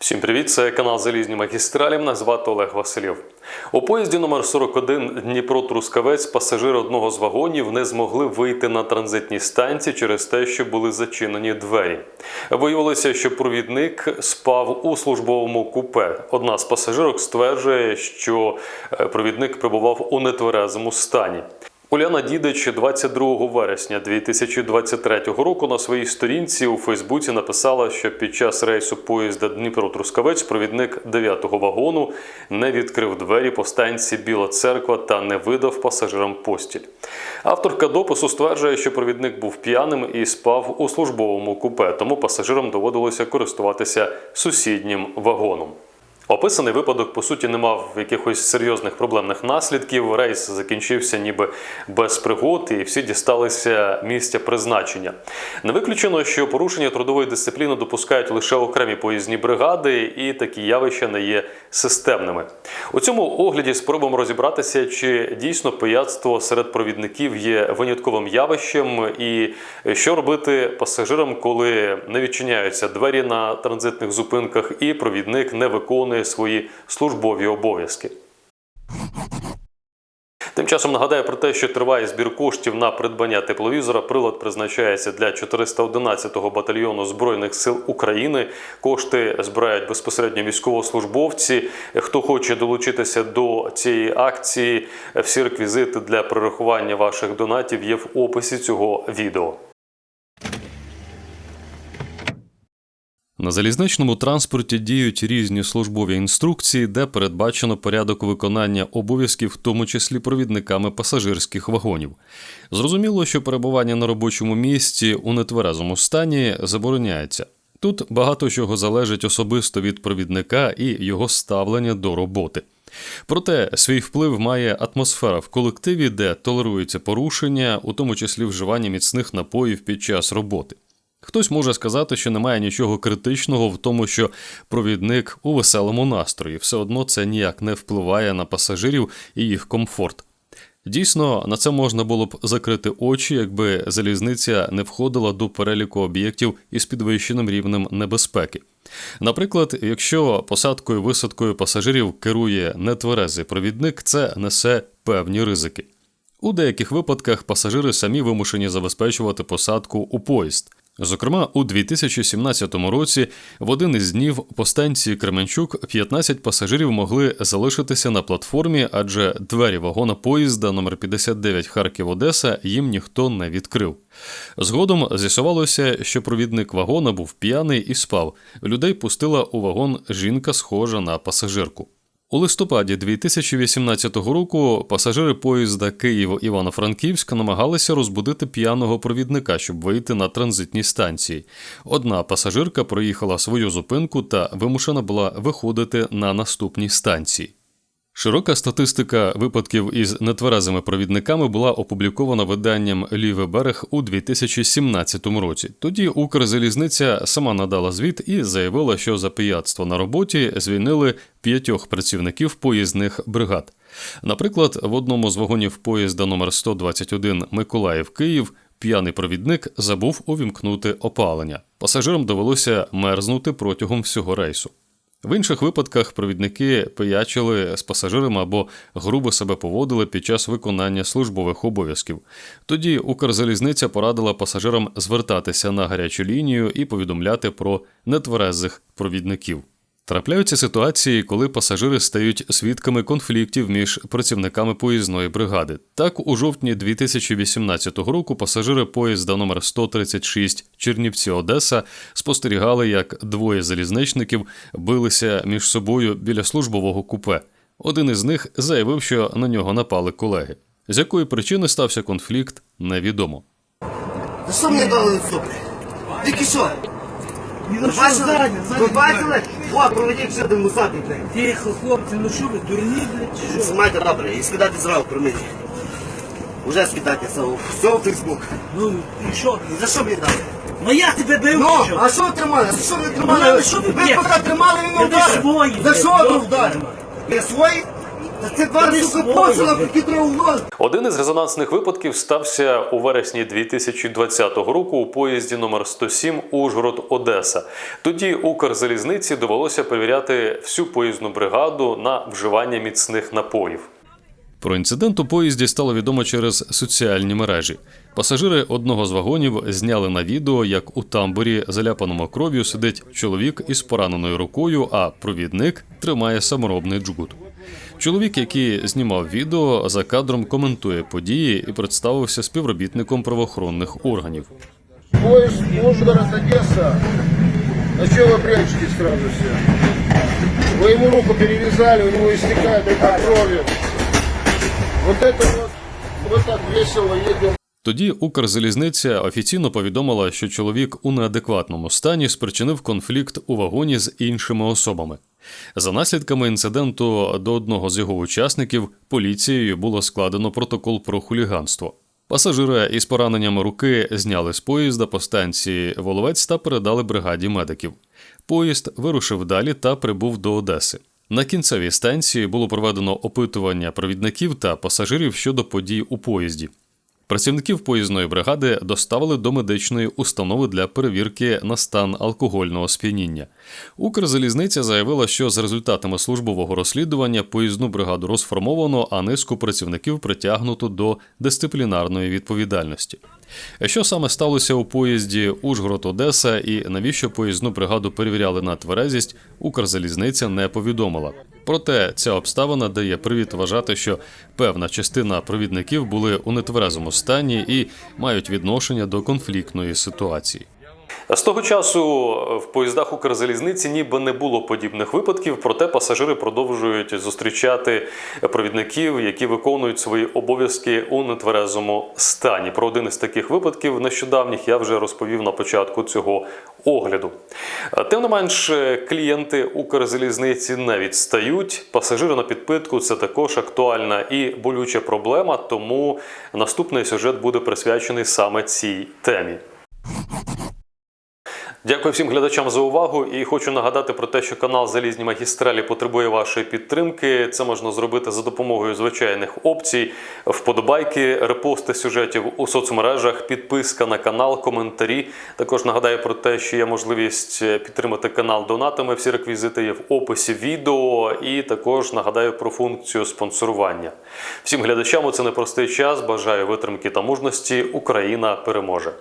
Всім привіт! Це канал Залізні магістралі. Мене звати Олег Васильєв. У поїзді номер 41 Дніпро Трускавець пасажири одного з вагонів не змогли вийти на транзитній станції через те, що були зачинені двері. Виявилося, що провідник спав у службовому купе. Одна з пасажирок стверджує, що е, провідник перебував у нетверезому стані. Уляна Дідич 22 вересня 2023 року на своїй сторінці у Фейсбуці написала, що під час рейсу поїзда Дніпро-Трускавець провідник 9-го вагону не відкрив двері по станції Біла Церква та не видав пасажирам постіль. Авторка допису стверджує, що провідник був п'яним і спав у службовому купе, тому пасажирам доводилося користуватися сусіднім вагоном. Описаний випадок по суті не мав якихось серйозних проблемних наслідків. Рейс закінчився ніби без пригод, і всі дісталися місця призначення. Не виключено, що порушення трудової дисципліни допускають лише окремі поїзні бригади, і такі явища не є системними. У цьому огляді спробуємо розібратися, чи дійсно пияцтво серед провідників є винятковим явищем, і що робити пасажирам, коли не відчиняються двері на транзитних зупинках, і провідник не виконує свої службові обов'язки. Тим часом нагадаю про те, що триває збір коштів на придбання тепловізора. Прилад призначається для 411-го батальйону збройних сил України. Кошти збирають безпосередньо військовослужбовці. Хто хоче долучитися до цієї акції, всі реквізити для перерахування ваших донатів є в описі цього відео. На залізничному транспорті діють різні службові інструкції, де передбачено порядок виконання обов'язків, в тому числі провідниками пасажирських вагонів. Зрозуміло, що перебування на робочому місці у нетверезому стані забороняється. Тут багато чого залежить особисто від провідника і його ставлення до роботи. Проте свій вплив має атмосфера в колективі, де толеруються порушення, у тому числі вживання міцних напоїв під час роботи. Хтось може сказати, що немає нічого критичного в тому, що провідник у веселому настрої, все одно це ніяк не впливає на пасажирів і їх комфорт. Дійсно, на це можна було б закрити очі, якби залізниця не входила до переліку об'єктів із підвищеним рівнем небезпеки. Наприклад, якщо посадкою висадкою пасажирів керує нетверезий провідник, це несе певні ризики. У деяких випадках пасажири самі вимушені забезпечувати посадку у поїзд. Зокрема, у 2017 році в один із днів по станції Кременчук 15 пасажирів могли залишитися на платформі, адже двері вагона поїзда номер 59 Харків-Одеса їм ніхто не відкрив. Згодом з'ясувалося, що провідник вагона був п'яний і спав. Людей пустила у вагон жінка, схожа на пасажирку. У листопаді 2018 року пасажири поїзда Київ-Івано-Франківськ намагалися розбудити п'яного провідника, щоб вийти на транзитні станції. Одна пасажирка проїхала свою зупинку та вимушена була виходити на наступній станції. Широка статистика випадків із нетверезими провідниками була опублікована виданням Лівий берег у 2017 році. Тоді Укрзалізниця сама надала звіт і заявила, що за пияцтво на роботі звільнили п'ятьох працівників поїзних бригад. Наприклад, в одному з вагонів поїзда номер 121 Миколаїв Київ п'яний провідник забув увімкнути опалення. Пасажирам довелося мерзнути протягом всього рейсу. В інших випадках провідники пиячили з пасажирами або грубо себе поводили під час виконання службових обов'язків. Тоді Укрзалізниця порадила пасажирам звертатися на гарячу лінію і повідомляти про нетверезих провідників. Трапляються ситуації, коли пасажири стають свідками конфліктів між працівниками поїзної бригади. Так, у жовтні 2018 року пасажири поїзда номер 136 Чернівці Одеса спостерігали, як двоє залізничників билися між собою біля службового купе. Один із них заявив, що на нього напали колеги. З якої причини стався конфлікт, невідомо. Що мені дали що Бачили? Ви бачили? О, проведіть сюди один мусатий, блядь. Тихо, хлопці, ну що ви, дурні, блядь, чи що? Знімайте добре і скидайте зразу про мені. Уже скидайте все, у- в Фейсбук. Ну, і що? За що мені дали? Ну я тебе бив, Ну, що? а що ви тримали? За що ви тримали? Ну, а що ви ви б'єте? поки тримали, він не вдарив. свої, За блядь, що ви добре. вдарив? Ви свої? Та це два сука посила, які треба увазити. Один із резонансних випадків стався у вересні 2020 року у поїзді номер 107 Ужгород Одеса. Тоді Укрзалізниці довелося перевіряти всю поїзну бригаду на вживання міцних напоїв. Про інцидент у поїзді стало відомо через соціальні мережі. Пасажири одного з вагонів зняли на відео, як у тамбурі, заляпаному кров'ю, сидить чоловік із пораненою рукою, а провідник тримає саморобний джгут. Чоловік, який знімав відео, за кадром коментує події і представився співробітником правоохоронних органів. Поезд Ужгород-Одесса. А что вы прячетесь сразу все? Вы ему руку перевязали, у него истекает эта кровью. Вот это вот, вот так весело едем Тоді Укрзалізниця офіційно повідомила, що чоловік у неадекватному стані спричинив конфлікт у вагоні з іншими особами. За наслідками інциденту до одного з його учасників поліцією було складено протокол про хуліганство. Пасажира із пораненням руки зняли з поїзда по станції Воловець та передали бригаді медиків. Поїзд вирушив далі та прибув до Одеси. На кінцевій станції було проведено опитування провідників та пасажирів щодо подій у поїзді. Працівників поїзної бригади доставили до медичної установи для перевірки на стан алкогольного сп'яніння. Укрзалізниця заявила, що з результатами службового розслідування поїзну бригаду розформовано, а низку працівників притягнуто до дисциплінарної відповідальності. Що саме сталося у поїзді Ужгород-Одеса і навіщо поїзну бригаду перевіряли на тверезість, Укрзалізниця не повідомила. Проте ця обставина дає привід вважати, що певна частина провідників були у нетверезому стані і мають відношення до конфліктної ситуації. З того часу в поїздах Укрзалізниці ніби не було подібних випадків, проте пасажири продовжують зустрічати провідників, які виконують свої обов'язки у нетверезому стані. Про один із таких випадків нещодавніх я вже розповів на початку цього огляду. Тим не менш, клієнти Укрзалізниці не відстають. Пасажири на підпитку це також актуальна і болюча проблема, тому наступний сюжет буде присвячений саме цій темі. Дякую всім глядачам за увагу і хочу нагадати про те, що канал Залізні магістралі потребує вашої підтримки. Це можна зробити за допомогою звичайних опцій, вподобайки, репости сюжетів у соцмережах, підписка на канал, коментарі. Також нагадаю про те, що є можливість підтримати канал донатами. Всі реквізити є в описі відео, і також нагадаю про функцію спонсорування. Всім глядачам у це непростий час. Бажаю витримки та мужності. Україна переможе.